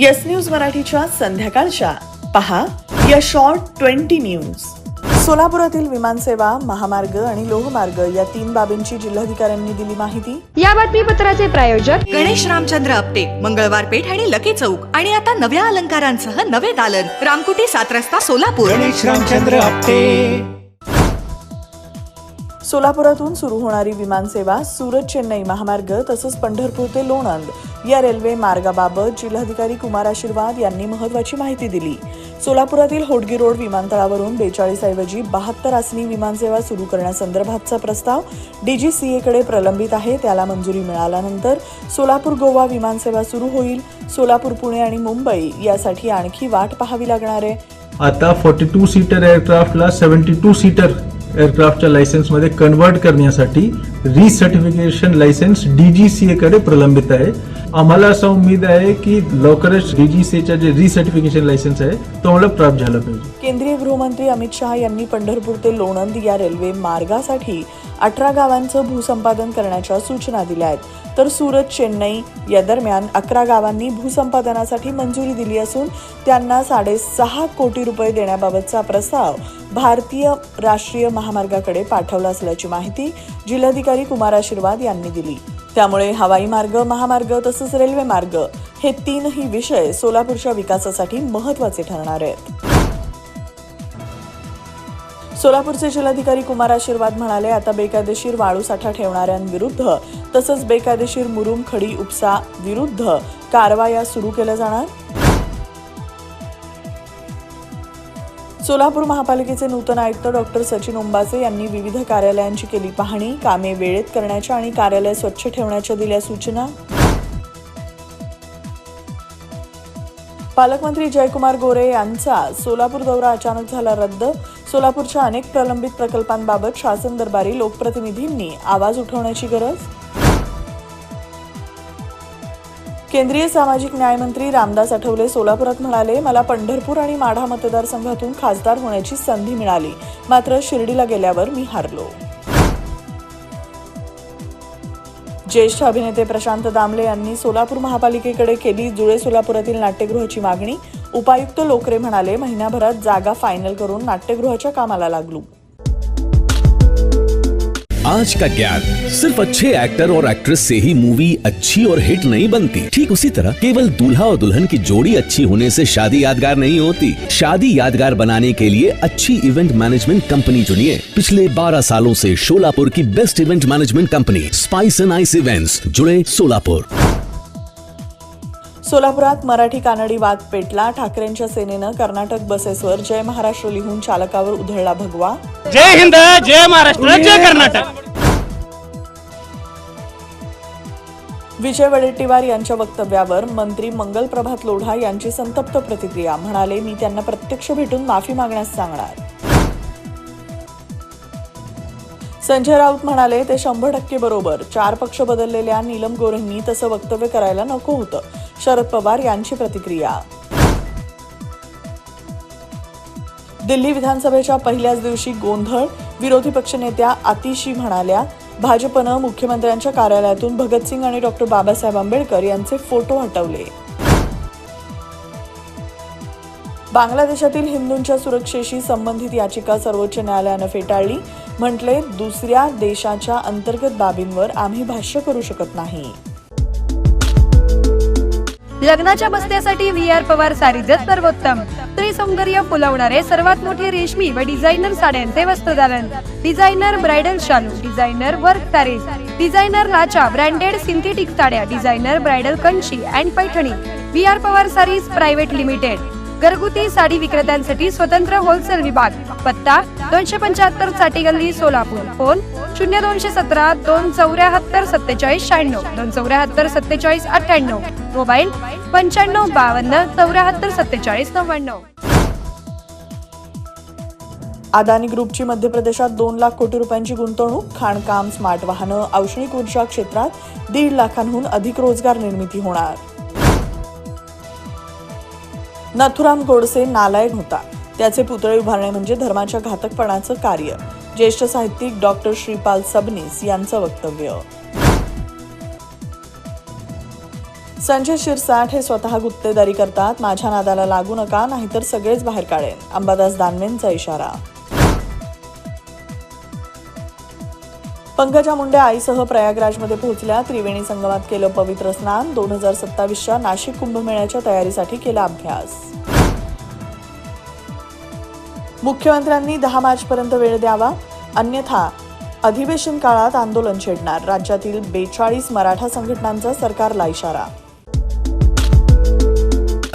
Yes news मराठीच्या संध्याकाळच्या. पहा या शॉर्ट ट्वेंटी न्यूज सोलापुरातील विमानसेवा महामार्ग आणि लोहमार्ग या तीन बाबींची जिल्हाधिकाऱ्यांनी दिली माहिती. या बातमीपत्राचे प्रायोजक गणेश रामचंद्र आपटे मंगळवार पेठ आणि लकी चौक. आणि आता नव्या अलंकारांसह नवे दालन. रामकुटी सात रस्ता सोलापूर. गणेश रामचंद्र आपटे. सोलापुरातून सुरू होणारी विमानसेवा सुरत चेन्नई महामार्ग तसंच पंढरपूर ते लोणंद या रेल्वे मार्गाबाबत जिल्हाधिकारी कुमार आशीर्वाद यांनी महत्वाची माहिती दिली. सोलापुरातील होडगी रोड विमानतळावरून बेचाळीस ऐवजी बहात्तर आसनी विमानसेवा सुरू करण्यासंदर्भातचा प्रस्ताव डीजीसीएकडे प्रलंबित आहे. त्याला मंजुरी मिळाल्यानंतर सोलापूर गोवा विमानसेवा सुरू होईल. सोलापूर पुणे आणि मुंबई यासाठी आणखी वाट पाहावी लागणार आहे. आता फोर्टी टू सीटर एअरक्राफ्टला सेव्हन्टी टू सीटर एअरक्राफ्टच्या लायसन्समध्ये कन्वर्ट करण्यासाठी रिसर्टिफिकेशन लायसन्स डीजीसीए कडे प्रलंबित आहे. आम्हाला असा उमेद आहे की लवकरच डीजीसीएच्या जे रिसर्टिफिकेशन लायसन्स आहे तो आम्हाला प्राप्त झाला पाहिजे. केंद्रीय गृहमंत्री अमित शहा यांनी पंढरपूर ते लोणंद या रेल्वे मार्गासाठी अठरा गावांचं भूसंपादन करण्याच्या सूचना दिल्या आहेत. तर सुरत चेन्नई या दरम्यान अकरा गावांनी भूसंपादनासाठी मंजुरी दिली असून त्यांना साडेसहा कोटी रुपये देण्याबाबतचा प्रस्ताव भारतीय राष्ट्रीय महामार्गाकडे पाठवला असल्याची माहिती जिल्हाधिकारी कुमार आशीर्वाद यांनी दिली. त्यामुळे हवाई मार्ग महामार्ग तसंच रेल्वे मार्ग हे तीनही विषय सोलापूरच्या विकासासाठी महत्त्वाचे ठरणार आहेत. सोलापूरचे जिल्हाधिकारी कुमार आशीर्वाद म्हणाले आता बेकायदेशीर वाळू साठा ठेवणाऱ्यांविरुद्ध तसंच बेकायदेशीर मुरुम खडी उपसा विरुद्ध कारवाया सुरू केल्या जाणार? सोलापूर महापालिकेचे नूतन आयुक्त डॉक्टर सचिन उंबासे यांनी विविध कार्यालयांची केली पाहणी कामे वेळेत करण्याच्या आणि कार्यालय स्वच्छ ठेवण्याच्या दिल्या सूचना. पालकमंत्री जयकुमार गोरे यांचा सोलापूर दौरा अचानक झाला रद्द सोलापूरच्या अनेक प्रलंबित प्रकल्पांबाबत शासन दरबारी लोकप्रतिनिधींनी आवाज उठवण्याची गरज? केंद्रीय सामाजिक न्यायमंत्री रामदास आठवले सोलापुरात म्हणाले मला पंढरपूर आणि माढा मतदारसंघातून खासदार होण्याची संधी मिळाली. मात्र शिर्डीला गेल्यावर मी हारलो. ज्येष्ठ अभिनेते प्रशांत दामले यांनी सोलापूर महापालिकेकडे केली जुळे सोलापुरातील नाट्यगृहाची मागणी. उपायुक्त लोकरे म्हणाले महिन्याभरात जागा फायनल करून नाट्यगृहाच्या कामाला लागलो. आज का ज्ञान? सिर्फ़ अच्छे एक्टर और एक्ट्रेस से ही मूवी अच्छी और हिट नहीं बनती। ठीक उसी तरह, केवल दूल्हा और दुल्हन की जोड़ी अच्छी होने से शादी यादगार नहीं होती। शादी यादगार बनाने के लिए अच्छी इवेंट मैनेजमेंट कंपनी चुनिए। पिछले 12 सालों से शोलापुर की best event management company spice and ice events जुड़े सोलापुर सोलापुरात मराठी कानडी वाद पेटला. ठाकरेंच्या सेनेनं कर्नाटक बसेसवर जय महाराष्ट्र लिहून चालकावर उधळला भगवा. जय हिंद जय महाराष्ट्र जय कर्नाटक. विजय वडेट्टीवार यांच्या वक्तव्यावर मंत्री मंगल प्रभात लोढा यांची संतप्त प्रतिक्रिया. म्हणाले मी त्यांना प्रत्यक्ष भेटून माफी मागण्यास सांगणार. संजय राऊत म्हणाले ते शंभर टक्के बरोबर. चार पक्ष बदललेल्या नीलम गोरेंनी तसं वक्तव्य करायला नको होतं. शरद पवार यांची प्रतिक्रिया. दिल्ली विधानसभेच्या पहिल्याच दिवशी गोंधळ विरोधी पक्षनेत्या आतिशी म्हणाल्या भाजपनं मुख्यमंत्र्यांच्या कार्यालयातून भगतसिंग आणि डॉक्टर बाबासाहेब आंबेडकर यांचे फोटो हटवले. बांगलादेशातील हिंदूंच्या सुरक्षेशी संबंधित याचिका सर्वोच्च न्यायालयानं फेटाळली. म्हटले दुसऱ्या देशाच्या अंतर्गत बाबींवर आम्ही भाष्य करू शकत नाही. लग्नाच्या बस्त्यासाठी व्ही आर पवार सारीजच सर्वोत्तम. स्त्री सौंदर्य फुलवणारे सर्वात मोठे रेशमी व डिझायनर साड्यांचे वस्त्रदालन डिझायनर ब्रायडल शालू डिझायनर वर्क सारीज डिझायनर लाचा ब्रँडेड सिंथेटिक साड्या designer bridal Kanchi and Paithani. V R Pawar saris private limited. घरगुती साडी विक्रेत्यांसाठी स्वतंत्र होलसेल विभाग. पत्ता दोनशे पंच्याहत्तरसाठी गल्ली सोलापूर. फोन शून्य दोनशे सतरा दोन चौऱ्याहत्तर सत्तेचाळीस शहाण्णव दोन चौऱ्याहत्तर सत्तेचाळीस अठ्ठ्याण्णव. मोबाईल पंच्याण्णव बावन्न चौऱ्याहत्तर सत्तेचाळीस नव्याण्णव. अदानी ग्रुपची मध्य प्रदेशात दोन लाख कोटी रुपयांची गुंतवणूक खाणकाम स्मार्ट वाहनं औष्णिक ऊर्जा क्षेत्रात दीड लाखांहून अधिक रोजगार निर्मिती होणार. नथुराम गोडसे नालायक होता. त्याचे पुतळे उभारणे म्हणजे धर्माच्या घातकपणाचं कार्य. ज्येष्ठ साहित्यिक डॉक्टर श्रीपाल सबनीस यांचं वक्तव्य. संजय शिरसाट हे स्वतः गुत्तेदारी करतात. माझ्या नादाला लागू नका नाहीतर सगळेच बाहेर काढेन. अंबादास दानवेंचा इशारा. पंकजा मुंडे आईसह प्रयागराजमध्ये पोहोचल्या. त्रिवेणी संगमात केलं पवित्र स्नान. दोन हजार सत्तावीसच्या नाशिक कुंभमेळ्याच्या तयारीसाठी केला अभ्यास. मुख्यमंत्र्यांनी दहा मार्चपर्यंत वेळ द्यावा. अन्यथा अधिवेशन काळात आंदोलन छेडणार. राज्यातील बेचाळीस मराठा संघटनांचा सरकारला इशारा.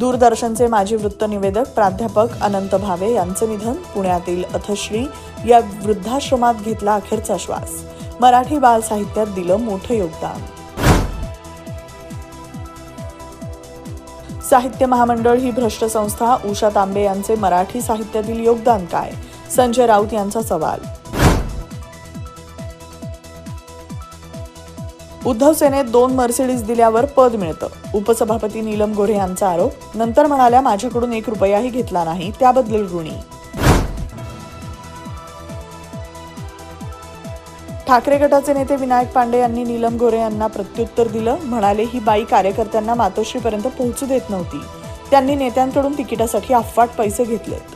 दूरदर्शनचे माजी वृत्तनिवेदक प्राध्यापक अनंत भावे यांचं निधन पुण्यातील अथश्री या वृद्धाश्रमात घेतला अखेरचा श्वास. मराठी बाल साहित्यात दिलं मोठं योगदान. साहित्य महामंडळ ही भ्रष्ट संस्था उषा तांबे यांचे मराठी साहित्यातील योगदान काय? संजय राऊत यांचा सवाल. उद्धव सेनेत दोन मर्सिडीज दिल्यावर पद मिळतं. उपसभापती नीलम गोऱ्हे यांचा आरोप नंतर म्हणाल्या माझ्याकडून एक रुपयाही घेतला नाही त्याबद्दल ऋणी. ठाकरे गटाचे नेते विनायक पांडे यांनी नीलम गोरे यांना प्रत्युत्तर दिलं. म्हणाले ही बाई कार्यकर्त्यांना मातोश्रीपर्यंत पोहोचू देत नव्हती. त्यांनी नेत्यांकडून तिकिटासाठी अफवाट पैसे घेतलेत.